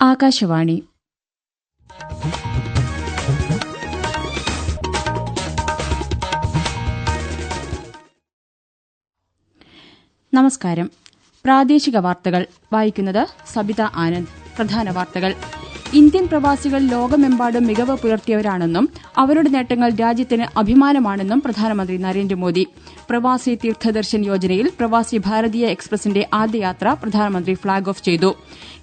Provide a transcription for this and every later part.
ആകാശവാണി. നമസ്കാരം. പ്രാദേശിക വാർത്തകൾ വായിക്കുന്നത് സബിത ആനന്ദ്. പ്രധാന വാർത്തകൾ. ഇന്ത്യൻ പ്രവാസികൾ ലോകമെമ്പാടും മികവ് പുലർത്തിയവരാണെന്നും അവരുടെ നേട്ടങ്ങൾ രാജ്യത്തിന് അഭിമാനമാണെന്നും പ്രധാനമന്ത്രി നരേന്ദ്രമോദി. പ്രവാസി തീർത്ഥദർശൻ യോജനയിൽ പ്രവാസി ഭാരതീയ എക്സ്പ്രസിന്റെ ആദ്യയാത്ര പ്രധാനമന്ത്രി ഫ്ളാഗ് ഓഫ് ചെയ്തു.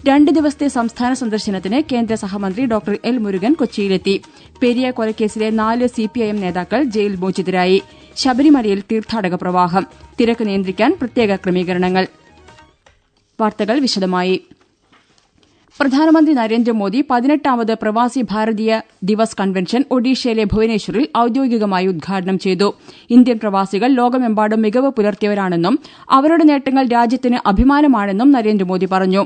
രണ്ട് ദിവസത്തെ സംസ്ഥാന സന്ദർശനത്തിന് കേന്ദ്ര സഹമന്ത്രി ഡോക്ടർ എൽ മുരുകൻ കൊച്ചിയിലെത്തി. പെരിയ കൊലക്കേസിലെ നാല് സിപിഐഎം നേതാക്കൾ ജയിൽ മോചിതരായി. ശബരിമലയിൽ തീർത്ഥാടക പ്രവാഹം. തിരക്ക് നിയന്ത്രിക്കാൻ പ്രത്യേക ക്രമീകരണങ്ങൾ. വാർത്തകൾ വിശദമായി. പ്രധാനമന്ത്രി നരേന്ദ്രമോദി പതിനെട്ടാമത് പ്രവാസി ഭാരതീയ ദിവസ് കൺവെൻഷൻ ഒഡീഷയിലെ ഭുവനേശ്വറിൽ ഔദ്യോഗികമായി ഉദ്ഘാടനം ചെയ്തു. ഇന്ത്യൻ പ്രവാസികൾ ലോകമെമ്പാടും മികവ് പുലർത്തിയവരാണെന്നും അവരുടെ നേട്ടങ്ങൾ രാജ്യത്തിന് അഭിമാനമാണെന്നും നരേന്ദ്രമോദി പറഞ്ഞു.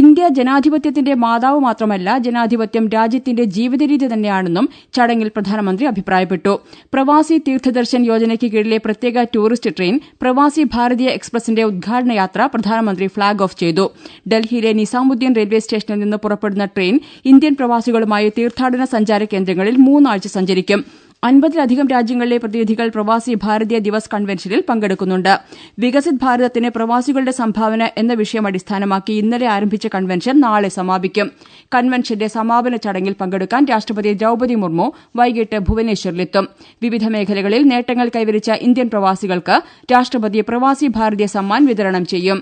ഇന്ത്യ ജനാധിപത്യത്തിന്റെ മാതാവ് മാത്രമല്ല ജനാധിപത്യം രാജ്യത്തിന്റെ ജീവിതരീതി തന്നെയാണെന്നും ചടങ്ങിൽ പ്രധാനമന്ത്രി അഭിപ്രായപ്പെട്ടു. പ്രവാസി തീർത്ഥദർശൻ യോജനയ്ക്ക് കീഴിലെ പ്രത്യേക ടൂറിസ്റ്റ് ട്രെയിൻ പ്രവാസി ഭാരതീയ എക്സ്പ്രസിന്റെ ഉദ്ഘാടന യാത്ര പ്രധാനമന്ത്രി ഫ്ളാഗ് ഓഫ് ചെയ്തു. ഡൽഹിയിലെ നിസാമുദ്ദീൻ റെയിൽവേ സ്റ്റേഷനിൽ നിന്ന് പുറപ്പെടുന്ന ട്രെയിൻ ഇന്ത്യൻ പ്രവാസികളുമായി തീർത്ഥാടന സഞ്ചാര കേന്ദ്രങ്ങളിൽ മൂന്നാഴ്ച സഞ്ചരിക്കും. അൻപതിലധികം രാജ്യങ്ങളിലെ പ്രതിനിധികൾ പ്രവാസി ഭാരതീയ ദിവസ് കൺവെൻഷനിൽ പങ്കെടുക്കുന്നുണ്ട്. വികസിത് ഭാരതത്തിന് പ്രവാസികളുടെ സംഭാവന എന്ന വിഷയം അടിസ്ഥാനമാക്കി ഇന്നലെ ആരംഭിച്ച കൺവെൻഷൻ നാളെ സമാപിക്കും. കൺവെൻഷന്റെ സമാപന ചടങ്ങിൽ പങ്കെടുക്കാൻ രാഷ്ട്രപതി ദ്രൌപതി മുർമു വൈകിട്ട് ഭുവനേശ്വറിലെത്തും. വിവിധ മേഖലകളിൽ നേട്ടങ്ങൾ കൈവരിച്ച ഇന്ത്യൻ പ്രവാസികൾക്ക് രാഷ്ട്രപതി പ്രവാസി ഭാരതീയ സമ്മാൻ വിതരണം ചെയ്യും.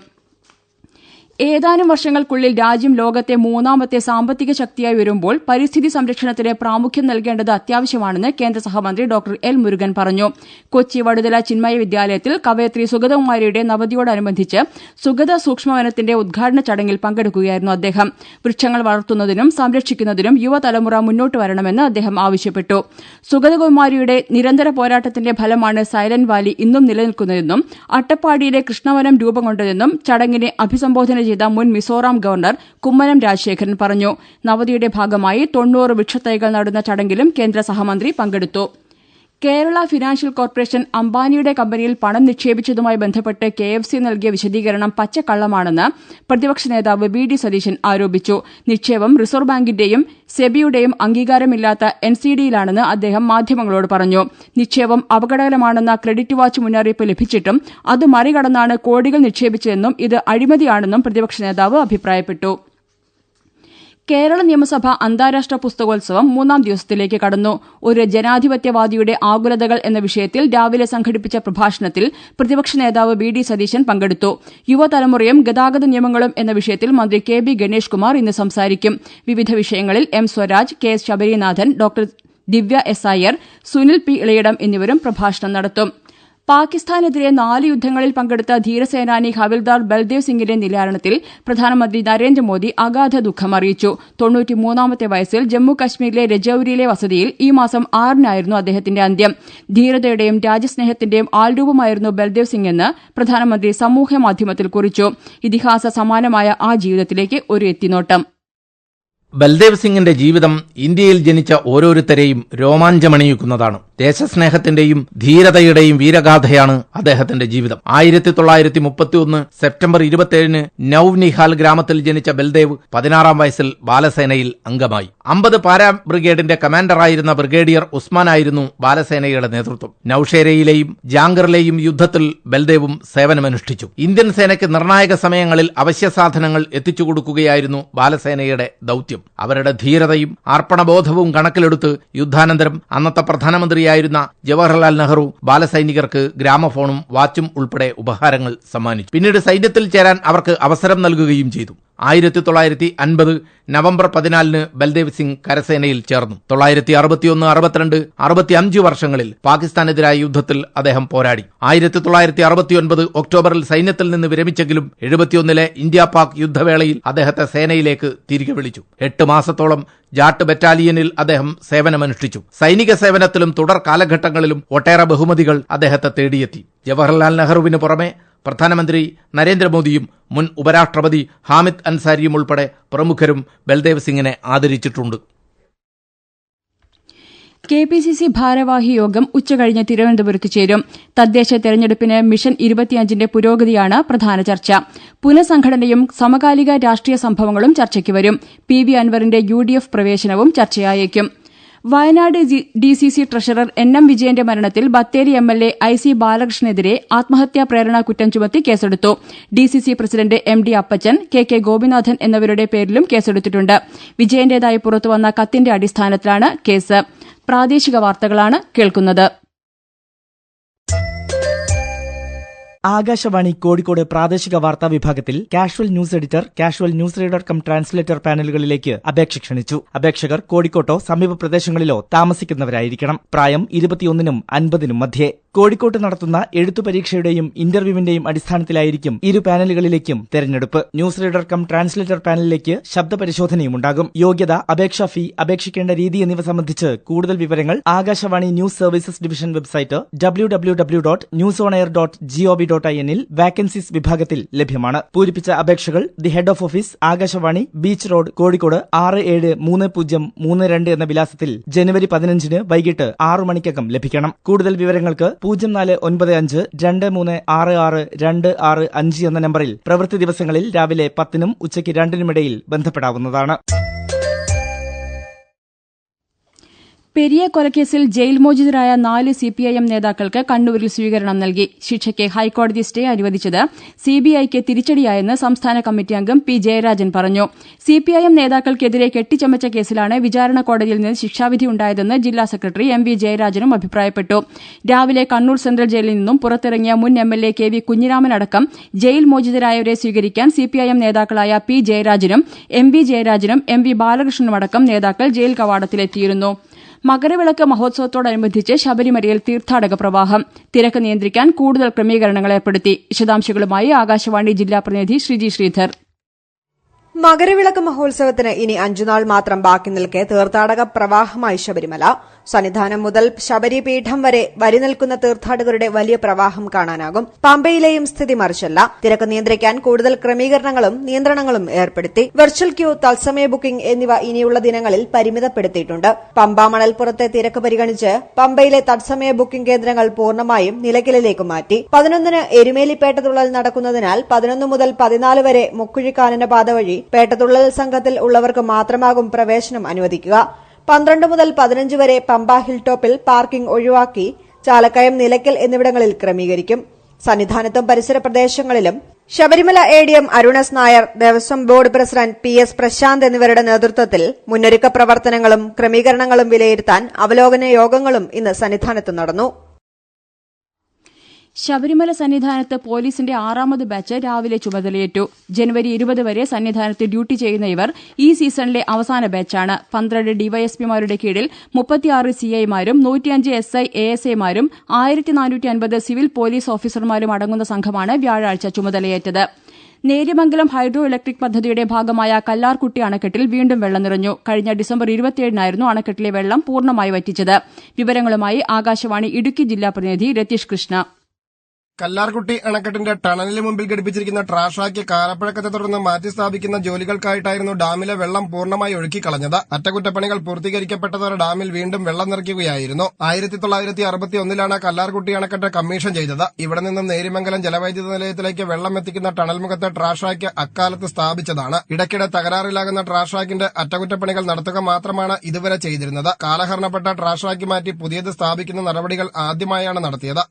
ഏതാനും വർഷങ്ങൾക്കുള്ളിൽ രാജ്യം ലോകത്തെ മൂന്നാമത്തെ സാമ്പത്തിക ശക്തിയായി വരുമ്പോൾ പരിസ്ഥിതി സംരക്ഷണത്തിന് പ്രാമുഖ്യം നൽകേണ്ടത് അത്യാവശ്യമാണെന്ന് കേന്ദ്ര സഹമന്ത്രി ഡോക്ടർ എൽ മുരുകൻ പറഞ്ഞു. കൊച്ചി വടുതല ചിന്മയ വിദ്യാലയത്തിൽ കവയത്രി സുഗതകുമാരിയുടെ നവതിയോടനുബന്ധിച്ച് സുഗത സൂക്ഷ്മവനത്തിന്റെ ഉദ്ഘാടന ചടങ്ങിൽ പങ്കെടുക്കുകയായിരുന്നു അദ്ദേഹം. വൃക്ഷങ്ങൾ വളർത്തുന്നതിനും സംരക്ഷിക്കുന്നതിനും യുവതലമുറ മുന്നോട്ട് വരണമെന്ന് അദ്ദേഹം ആവശ്യപ്പെട്ടു. സുഗതകുമാരിയുടെ നിരന്തര പോരാട്ടത്തിന്റെ ഫലമാണ് സൈലന്റ് വാലി ഇന്നും നിലനിൽക്കുന്നതെന്നും അട്ടപ്പാടിയിലെ കൃഷ്ണവനം രൂപം കൊണ്ടതെന്നും ചടങ്ങിനെ അഭിസംബോധന ചെയ്ത മുൻ മിസോറാം ഗവർണർ കുമ്മനം രാജശേഖരൻ പറഞ്ഞു. നവതിയുടെ ഭാഗമായി തൊണ്ണൂറ് വൃക്ഷത്തൈകൾ നടുന്ന ചടങ്ങിലും കേന്ദ്ര സഹമന്ത്രി പങ്കെടുത്തു. കേരള ഫിനാൻഷ്യൽ കോർപ്പറേഷൻ അംബാനിയുടെ കമ്പനിയിൽ പണം നിക്ഷേപിച്ചതുമായി ബന്ധപ്പെട്ട് കെ എഫ് സി നൽകിയ വിശദീകരണം പച്ചക്കള്ളമാണെന്ന് പ്രതിപക്ഷ നേതാവ് വി ഡി സതീശൻ ആരോപിച്ചു. നിക്ഷേപം റിസർവ് ബാങ്കിന്റെയും സെബിയുടെയും അംഗീകാരമില്ലാത്ത എൻ സി ഡിയിലാണെന്ന് അദ്ദേഹം മാധ്യമങ്ങളോട് പറഞ്ഞു. നിക്ഷേപം അപകടകരമാണെന്ന ക്രെഡിറ്റ് വാച്ച് മുന്നറിയിപ്പ് ലഭിച്ചിട്ടും അത് മറികടന്നാണ് കോടികൾ നിക്ഷേപിച്ചതെന്നും ഇത് അഴിമതിയാണെന്നും പ്രതിപക്ഷ നേതാവ് അഭിപ്രായപ്പെട്ടു. കേരള നിയമസഭ അന്താരാഷ്ട്ര പുസ്തകോത്സവം മൂന്നാം ദിവസത്തിലേക്ക് കടന്നു. ഒരു ജനാധിപത്യവാദിയുടെ ആകുലതകൾ എന്ന വിഷയത്തിൽ രാവിലെ സംഘടിപ്പിച്ച പ്രഭാഷണത്തിൽ പ്രതിപക്ഷ നേതാവ് വി ഡി സതീശൻ പങ്കെടുത്തു. യുവതലമുറയും ഗതാഗത നിയമങ്ങളും എന്ന വിഷയത്തിൽ മന്ത്രി കെ ബി ഗണേഷ് കുമാർ ഇന്ന് സംസാരിക്കും. വിവിധ വിഷയങ്ങളിൽ M Swaraj K S Sabarinathan doctor Divya S Iyer Sunil P Elayidam എന്നിവരും പ്രഭാഷണം നടത്തും. പാകിസ്ഥാനെതിരെ നാല് യുദ്ധങ്ങളിൽ പങ്കെടുത്ത ധീരസേനാനി ഹവിൽദാർ ബൽദേവ് സിംഗിന്റെ നിര്യാണത്തിൽ പ്രധാനമന്ത്രി നരേന്ദ്രമോദി അഗാധ ദുഃഖം അറിയിച്ചു. തൊണ്ണൂറ്റിമൂന്നാമത്തെ വയസ്സിൽ ജമ്മു കശ്മീരിലെ രജൌരിയിലെ വസതിയിൽ ഈ മാസം ആറിനായിരുന്നു അദ്ദേഹത്തിന്റെ അന്ത്യം. ധീരതയുടെയും രാജ്യസ്നേഹത്തിന്റെയും ആൾരൂപമായിരുന്നു ബൽദേവ് സിംഗ് എന്ന് പ്രധാനമന്ത്രി സമൂഹമാധ്യമത്തിൽ കുറിച്ചു. ഇതിഹാസ സമാനമായ ആ ജീവിതത്തിലേക്ക് ഒരു എത്തിനോട്ടം. ബൽദേവ് സിംഗിന്റെ ജീവിതം ഇന്ത്യയിൽ ജനിച്ച ഓരോരുത്തരെയും രോമാഞ്ചമണിയിക്കുന്നതാണ്. ദേശസ്നേഹത്തിന്റെയും ധീരതയുടെയും വീരഗാഥയാണ് അദ്ദേഹത്തിന്റെ ജീവിതം. ആയിരത്തി തൊള്ളായിരത്തി മുപ്പത്തി ഒന്ന് സെപ്റ്റംബർ ഇരുപത്തിയേഴിന് നൌനിഹാൽ ഗ്രാമത്തിൽ ജനിച്ച ബൽദേവ് പതിനാറാം വയസ്സിൽ ബാലസേനയിൽ അംഗമായി. അമ്പത് പാരാ ബ്രിഗേഡിന്റെ കമാൻഡറായിരുന്ന ബ്രിഗേഡിയർ ഉസ്മാനായിരുന്നു ബാലസേനയുടെ നേതൃത്വം. നൌഷേരയിലെയും ജാങ്കറിലെയും യുദ്ധത്തിൽ ബൽദേവും സേവനമനുഷ്ഠിച്ചു. ഇന്ത്യൻ സേനയ്ക്ക് നിർണായക സമയങ്ങളിൽ അവശ്യ സാധനങ്ങൾ എത്തിച്ചു കൊടുക്കുകയായിരുന്നു ബാലസേനയുടെ ദൌത്യം. അവരുടെ ധീരതയും അർപ്പണബോധവും കണക്കിലെടുത്ത് യുദ്ധാനന്തരം അന്നത്തെ പ്രധാനമന്ത്രിയായിരുന്ന ജവഹർലാൽ നെഹ്റു ബാലസൈനികർക്ക് ഗ്രാമഫോണും വാച്ചും ഉൾപ്പെടെ ഉപഹാരങ്ങൾ സമ്മാനിച്ചു. പിന്നീട് സൈന്യത്തിൽ ചേരാൻ അവർക്ക് അവസരം നൽകുകയും ചെയ്തു. ആയിരത്തി തൊള്ളായിരത്തി അൻപത് നവംബർ പതിനാലിന് ബൽദേവ് സിംഗ് കരസേനയിൽ ചേർന്നു. തൊള്ളായിരത്തി അറുപത്തിയൊന്ന് അറുപത്തിരണ്ട് അറുപത്തിയഞ്ച് വർഷങ്ങളിൽ പാകിസ്ഥാനെതിരായ യുദ്ധത്തിൽ അദ്ദേഹം പോരാടി. ആയിരത്തി തൊള്ളായിരത്തി അറുപത്തിയൊൻപത് ഒക്ടോബറിൽ സൈന്യത്തിൽ നിന്ന് വിരമിച്ചെങ്കിലും എഴുപത്തിയൊന്നിലെ ഇന്ത്യ പാക് യുദ്ധവേളയിൽ അദ്ദേഹത്തെ സേനയിലേക്ക് തിരികെ വിളിച്ചു. എട്ട് മാസത്തോളം ജാട്ട് ബറ്റാലിയനിൽ അദ്ദേഹം സേവനമനുഷ്ഠിച്ചു. സൈനിക സേവനത്തിലും തുടർ കാലഘട്ടങ്ങളിലും ഒട്ടേറെ ബഹുമതികൾ അദ്ദേഹത്തെ തേടിയെത്തി. ജവഹർലാൽ നെഹ്റുവിന് പുറമെ പ്രധാനമന്ത്രി നരേന്ദ്രമോദിയും മുൻ ഉപരാഷ്ട്രപതി ഹാമിദ് അൻസാരിയും ഉൾപ്പെടെ പ്രമുഖരും ബൽദേവ് സിംഗിനെ ആദരിച്ചിട്ടുണ്ട്. കെ പി സി സി ഭാരവാഹി യോഗം ഉച്ചകഴിഞ്ഞ് തിരുവനന്തപുരത്ത് ചേരും. തദ്ദേശ തെരഞ്ഞെടുപ്പിന് മിഷൻ ഇരുപത്തിയഞ്ചിന്റെ പുരോഗതിയാണ് പ്രധാന ചർച്ച. പുനഃസംഘടനയും സമകാലിക രാഷ്ട്രീയ സംഭവങ്ങളും ചർച്ചയ്ക്ക് വരും. പി വി അൻവറിന്റെ യു ഡി എഫ് പ്രവേശനവും ചർച്ചയായേക്കും. Wayanad D C C treasurer N M വിജയന്റെ മരണത്തിൽ Bathery M L A I C ബാലകൃഷ്ണനെതിരെ ആത്മഹത്യാ പ്രേരണ കുറ്റം ചുമത്തി കേസെടുത്തു. D C C president M D Appachan K K Gopinathan എന്നിവരുടെ പേരിലും കേസെടുത്തിട്ടുണ്ട്. വിജയന്റേതായി പുറത്തുവന്ന കത്തിന്റെ അടിസ്ഥാനത്തിലാണ് കേസ്. പ്രാദേശിക വാർത്തകളാണ് കേൾക്കുന്നത്. ആകാശവാണി കോഴിക്കോട് പ്രാദേശിക വാർത്താ വിഭാഗത്തിൽ casual news editor casual news reader cum translator പാനലുകളിലേക്ക് അപേക്ഷ ക്ഷണിച്ചു. അപേക്ഷകർ കോഴിക്കോട്ടോ സമീപ പ്രദേശങ്ങളിലോ താമസിക്കുന്നവരായിരിക്കണം. പ്രായം ഇരുപത്തിയൊന്നിനും അൻപതിനും മധ്യേ. കോഴിക്കോട്ട് നടത്തുന്ന എഴുത്തു പരീക്ഷയുടെയും ഇന്റർവ്യൂവിന്റെയും അടിസ്ഥാനത്തിലായിരിക്കും ഇരു പാനലുകളിലേക്കും തെരഞ്ഞെടുപ്പ്. ന്യൂസ് റീഡർ കം ട്രാൻസ്ലേറ്റർ പാനലിലേക്ക് ശബ്ദ പരിശോധനയും ഉണ്ടാകും. യോഗ്യത അപേക്ഷാ ഫീ അപേക്ഷിക്കേണ്ട രീതി എന്നിവ സംബന്ധിച്ച് കൂടുതൽ വിവരങ്ങൾ Akashvani news services division website W W W dot news on air dot GOV dot I എന്നിൽ വാക്കൻസീസ് വിഭാഗത്തിൽ ലഭ്യമാണ്. പൂരിപ്പിച്ച അപേക്ഷകൾ the head of office Akashvani beach road Kozhikode ആറ് ഏഴ് മൂന്ന് പൂജ്യം മൂന്ന് രണ്ട് എന്ന വിലാസത്തിൽ ജനുവരി പതിനഞ്ചിന് വൈകിട്ട് ആറു മണിക്കകം ലഭിക്കണം. കൂടുതൽ വിവരങ്ങൾക്ക് പൂജ്യം നാല് ഒൻപത് അഞ്ച് രണ്ട് മൂന്ന് ആറ് ആറ് രണ്ട് ആറ് അഞ്ച് എന്ന നമ്പറിൽ പ്രവൃത്തി ദിവസങ്ങളിൽ രാവിലെ പത്തിനും ഉച്ചയ്ക്ക് രണ്ടിനുമിടയിൽ ബന്ധപ്പെടാവുന്നതാണ് പെരിയ കൊലക്കേസിൽ ജയിൽ മോചിതരായ നാല് സിപിഐഎം നേതാക്കൾക്ക് കണ്ണൂരിൽ സ്വീകരണം നൽകി. ശിക്ഷയ്ക്ക് ഹൈക്കോടതി സ്റ്റേ അനുവദിച്ചത് സിബിഐക്ക് തിരിച്ചടിയായെന്ന് സംസ്ഥാന കമ്മിറ്റി അംഗം പി ജയരാജൻ പറഞ്ഞു. സിപിഐഎം നേതാക്കൾക്കെതിരെ കെട്ടിച്ചമച്ച കേസിലാണ് വിചാരണ കോടതിയിൽ നിന്ന് ശിക്ഷാവിധി ഉണ്ടായതെന്ന് ജില്ലാ സെക്രട്ടറി എം വി ജയരാജനും അഭിപ്രായപ്പെട്ടു. രാവിലെ കണ്ണൂർ സെൻട്രൽ ജയിലിൽ നിന്നും പുറത്തിറങ്ങിയ മുൻ M L A K V Kunhiraman അടക്കം ജയിൽ മോചിതരായവരെ സ്വീകരിക്കാൻ സിപിഐഎം നേതാക്കളായ പി ജയരാജനും എം വി ജയരാജനും എം വി ബാലകൃഷ്ണനുമടക്കം നേതാക്കൾ ജയിൽ കവാടത്തിലെത്തിയിരുന്നു. മകരവിളക്ക് മഹോത്സവത്തോടനുബന്ധിച്ച് ശബരിമലയിൽ തീർത്ഥാടക പ്രവാഹം. തിരക്ക് നിയന്ത്രിക്കാൻ കൂടുതൽ ക്രമീകരണങ്ങൾ ഏർപ്പെടുത്തി. വിശദാംശങ്ങളുമായി ആകാശവാണി ജില്ലാ പ്രതിനിധി ശ്രീജി ശ്രീധർ. മകരവിളക്ക് മഹോത്സവത്തിന് ഇനി അഞ്ചുനാൾ മാത്രം ബാക്കി നിൽക്കെ തീർത്ഥാടക പ്രവാഹമായി ശബരിമല. സന്നിധാനം മുതൽ ശബരിപീഠം വരെ വരി നിൽക്കുന്ന തീർത്ഥാടകരുടെ വലിയ പ്രവാഹം കാണാനാകും. പമ്പയിലെയും സ്ഥിതി മറിച്ചല്ല. തിരക്ക് നിയന്ത്രിക്കാൻ കൂടുതൽ ക്രമീകരണങ്ങളും നിയന്ത്രണങ്ങളും ഏർപ്പെടുത്തി. വെർച്വൽ ക്യൂ തത്സമയ ബുക്കിംഗ് എന്നിവ ഇനിയുള്ള ദിനങ്ങളിൽ പരിമിതപ്പെടുത്തിയിട്ടുണ്ട്. പമ്പ മണൽപ്പുറത്തെ തിരക്ക് പരിഗണിച്ച് പമ്പയിലെ തത്സമയ ബുക്കിംഗ് കേന്ദ്രങ്ങൾ പൂർണമായും നിലയ്ക്കലിലേക്ക് മാറ്റി. പതിനൊന്നിന് എരുമേലിപ്പേട്ടതുള്ളൽ നടക്കുന്നതിനാൽ പതിനൊന്ന് മുതൽ പതിനാല് വരെ മുക്കുഴിക്കാനന പാത വഴി പേട്ടതുള്ളൽ സംഘത്തിൽ ഉള്ളവർക്ക് മാത്രമാകും പ്രവേശനം അനുവദിക്കുക. പന്ത്രണ്ട് മുതൽ പതിനഞ്ച് വരെ പമ്പ ഹിൽ ടോപ്പിൽ പാർക്കിംഗ് ഒഴിവാക്കി ചാലക്കയം നിലയ്ക്കൽ എന്നിവിടങ്ങളിൽ ക്രമീകരിക്കും. സന്നിധാനത്തും പരിസര പ്രദേശങ്ങളിലും Sabarimala A D M Arun S Nair Devaswom board president P S Prashanth എന്നിവരുടെ നേതൃത്വത്തിൽ മുന്നൊരുക്ക പ്രവർത്തനങ്ങളും ക്രമീകരണങ്ങളും വിലയിരുത്താൻ അവലോകന യോഗങ്ങളും ഇന്ന് സന്നിധാനത്ത് നടന്നു. ശബരിമല സന്നിധാനത്ത് പോലീസിന്റെ ആറാമത് ബാച്ച് രാവിലെ ചുമതലയേറ്റു. ജനുവരി ഇരുപത് വരെ സന്നിധാനത്ത് ഡ്യൂട്ടി ചെയ്യുന്ന ഇവർ ഈ സീസണിലെ അവസാന ബാച്ചാണ്. പന്ത്രണ്ട് ഡിവൈഎസ്പിമാരുടെ കീഴിൽ മുപ്പത്തിയാറ് സിഐമാരും നൂറ്റിയഞ്ച് എസ് ഐ എ എസ് ഐമാരും ആയിരത്തി നാനൂറ്റി അൻപത് സിവിൽ പോലീസ് ഓഫീസർമാരും അടങ്ങുന്ന സംഘമാണ് വ്യാഴാഴ്ച ചുമതലയേറ്റത്. നേര്യമംഗലം ഹൈഡ്രോ ഇലക്ട്രിക് പദ്ധതിയുടെ ഭാഗമായ കല്ലാർകുട്ടി അണക്കെട്ടിൽ വീണ്ടും വെള്ളം നിറഞ്ഞു. കഴിഞ്ഞ ഡിസംബർ ഇരുപത്തിയേഴിനായിരുന്നു അണക്കെട്ടിലെ വെള്ളം പൂർണമായി വറ്റിച്ചത്. വിവരങ്ങളുമായി ആകാശവാണി ഇടുക്കി ജില്ലാ പ്രതിനിധി രതീഷ് കൃഷ്ണ. കല്ലാർകുട്ടി അണക്കെട്ടിന്റെ ടണലിന് മുമ്പിൽ ഘടിപ്പിച്ചിരിക്കുന്ന ട്രാഷാക്കി കാലപ്പഴക്കത്തെ തുടർന്ന് മാറ്റി സ്ഥാപിക്കുന്ന ജോലികൾക്കായിട്ടായിരുന്നു ഡാമിലെ വെള്ളം പൂർണമായി ഒഴുക്കിക്കളഞ്ഞത്. അറ്റകുറ്റപ്പണികൾ പൂർത്തീകരിക്കപ്പെട്ടതോടെ ഡാമിൽ വീണ്ടും വെള്ളം നിറയ്ക്കുകയായിരുന്നു. ആയിരത്തി തൊള്ളായിരത്തി അറുപത്തി ഒന്നിലാണ് കല്ലാർകുട്ടി അണക്കെട്ട് കമ്മീഷൻ ചെയ്തത്. ഇവിടെ നിന്നും നേരിമംഗലം ജലവൈദ്യുത നിലയത്തിലേക്ക് വെള്ളം എത്തിക്കുന്ന ടണൽ മുഖത്തെ ട്രാഷാക്ക് അക്കാലത്ത് സ്ഥാപിച്ചതാണ്. ഇടയ്ക്കിടെ തകരാറിലാകുന്ന ട്രാഷാക്കിന്റെ അറ്റകുറ്റപ്പണികൾ നടത്തുക മാത്രമാണ് ഇതുവരെ ചെയ്തിരുന്നത്. കാലഹരണപ്പെട്ട ട്രാഷാക്കി മാറ്റി പുതിയത് സ്ഥാപിക്കുന്ന നടപടികൾ ആദ്യമായാണ് നടത്തിയത്.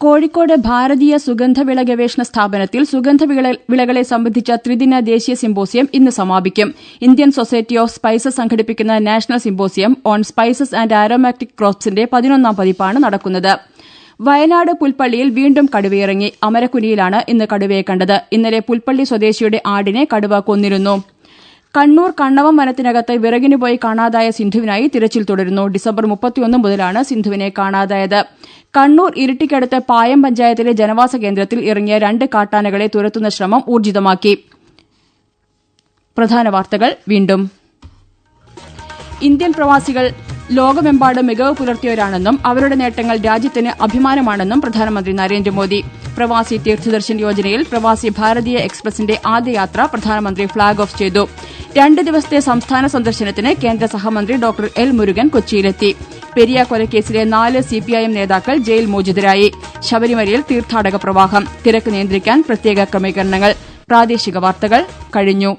കോഴിക്കോട് ഭാരതീയ സുഗന്ധവിള ഗവേഷണ സ്ഥാപനത്തിൽ സുഗന്ധവിളകളെ വിളകളെ സംബന്ധിച്ച ത്രിദിന ദേശീയ സിമ്പോസിയം ഇന്ന് സമാപിക്കും. ഇന്ത്യൻ സൊസൈറ്റി ഓഫ് സ്പൈസസ് സംഘടിപ്പിക്കുന്ന national symposium on spices and aromatic ക്രോപ്സിന്റെ പതിനൊന്നാം പതിപ്പാണ് നടക്കുന്നത്. വയനാട് പുൽപ്പള്ളിയിൽ വീണ്ടും കടുവയിറങ്ങി. അമരക്കുനിയിലാണ് ഇന്ന് കടുവയെ കണ്ടത്. ഇന്നലെ പുൽപ്പള്ളി സ്വദേശിയുടെ ആടിനെ കടുവ കൊന്നിരുന്നു. കണ്ണൂർ കണ്ണവം വനത്തിനകത്ത് വിറകിന് പോയി കാണാതായ സിന്ധുവിനായി തിരച്ചിൽ തുടരുന്നു. ഡിസംബർ മുപ്പത്തിയൊന്ന് മുതലാണ് സിന്ധുവിനെ കാണാതായത്. കണ്ണൂർ ഇരിട്ടിക്കടുത്ത് പായം പഞ്ചായത്തിലെ ജനവാസ കേന്ദ്രത്തിൽ ഇറങ്ങിയ രണ്ട് കാട്ടാനകളെ തുരത്തുന്ന ശ്രമം ഊർജിതമാക്കി. പ്രധാന വാർത്തകൾ വീണ്ടും. ഇന്ത്യൻ പ്രവാസികൾ ലോകമെമ്പാടും മികവ് പുലർത്തിയവരാണെന്നും അവരുടെ നേട്ടങ്ങൾ രാജ്യത്തിന് അഭിമാനമാണെന്നും പ്രധാനമന്ത്രി നരേന്ദ്രമോദി. പ്രവാസി തീർത്ഥദർശൻ യോജനയിൽ പ്രവാസി ഭാരതീയ എക്സ്പ്രസിന്റെ ആദ്യയാത്ര പ്രധാനമന്ത്രി ഫ്ളാഗ് ഓഫ് ചെയ്തു. രണ്ട് ദിവസത്തെ സംസ്ഥാന സന്ദർശനത്തിന് കേന്ദ്ര സഹമന്ത്രി ഡോക്ടർ എൽ മുരുകൻ കൊച്ചിയിലെത്തി. പെരിയ കൊലക്കേസിലെ നാല് സിപിഐഎം നേതാക്കൾ ജയിൽ മോചിതരായി. ശബരിമലയിൽ തീർത്ഥാടക പ്രവാഹം. തിരക്ക് നിയന്ത്രിക്കാൻ പ്രത്യേക ക്രമീകരണങ്ങൾ. പ്രാദേശിക വാർത്തകൾ കഴിഞ്ഞു.